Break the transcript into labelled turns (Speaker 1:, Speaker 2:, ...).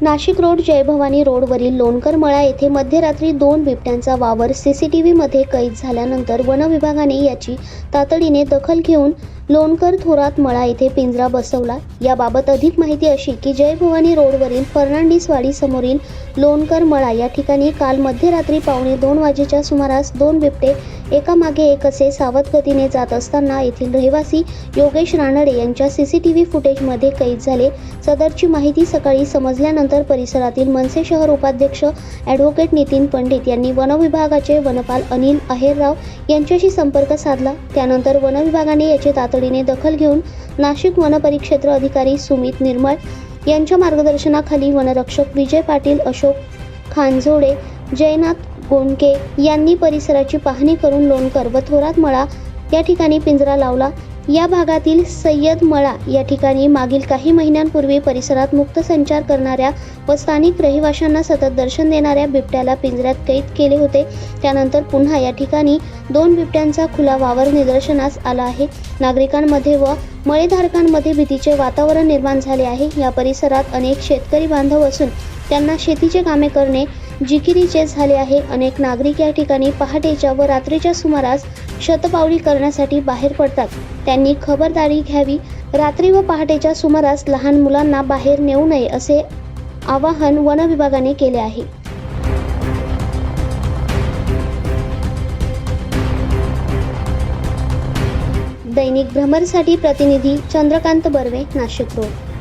Speaker 1: Nashik road Jai Bhavani रोडवरील लोणकर मळा येथे मध्यरात्री दोन बिबट्यांचा वावर सीसीटीव्हीमध्ये कैद झाल्यानंतर वनविभागाने याची तातडीने दखल घेऊन लोणकर थोरात मळा येथे पिंजरा बसवला. याबाबत अधिक माहिती अशी की जयभवानी रोडवरील फर्नांडिसवाडी समोरील लोणकर मळा या ठिकाणी काल मध्यरात्री पावणे दोन वाजेच्या सुमारास दोन बिबटे एकामागे एक असे सावध गतीने जात असताना येथील रहिवासी योगेश रानडे यांच्या सी सी टी व्ही फुटेजमध्ये कैद झाले. सदरची माहिती सकाळी समजल्यानंतर परिसरातील मनसे शहर उपाध्यक्ष ॲडव्होकेट नितीन पंडित यांनी वनविभागाचे वनपाल अनिल अहेरराव यांच्याशी संपर्क साधला. त्यानंतर वनविभागाने याचे याची तातडीने दखल घेऊन नाशिक वनपरिक्षेत्र अधिकारी सुमित निर्मळ यांच्या मार्गदर्शनाखाली वनरक्षक विजय पाटील अशोक खानझोडे जयनाथ गोंडके यांनी परिसराची पाहणी करून लोणकर व थोरात मळा या ठिकाणी पिंजरा लावला. या भागातील सय्यद मळा या ठिकाणी मागील काही महिन्यांपूर्वी परिसरात मुक्त संचार करणाऱ्या व स्थानिक रहिवाशांना सतत दर्शन देणाऱ्या बिबट्याला पिंजऱ्यात कैद केले होते. त्यानंतर पुन्हा या ठिकाणी दोन बिबट्यांचा खुला वावर निदर्शनास आला आहे. नागरिकांमध्ये व मळेधारकांमध्ये भीतीचे वातावरण निर्माण झाले आहे. या परिसरात अनेक शेतकरी बांधव असून त्यांना शेतीचे कामे करणे जिकिरीचे झाले आहे. अनेक नागरिक या ठिकाणी पहाटेच्या व रात्रीच्या सुमारास शतपावली करण्यासाठी बाहेर पडतात. त्यांनी खबरदारी घ्यावी. रात्री व पहाटेच्या सुमारास लहान मुलांना बाहेर नेऊ नये असे आवाहन वन विभागाने केले आहे. दैनिक भ्रमरसाठी प्रतिनिधी चंद्रकांत बर्वे नाशिक रोड.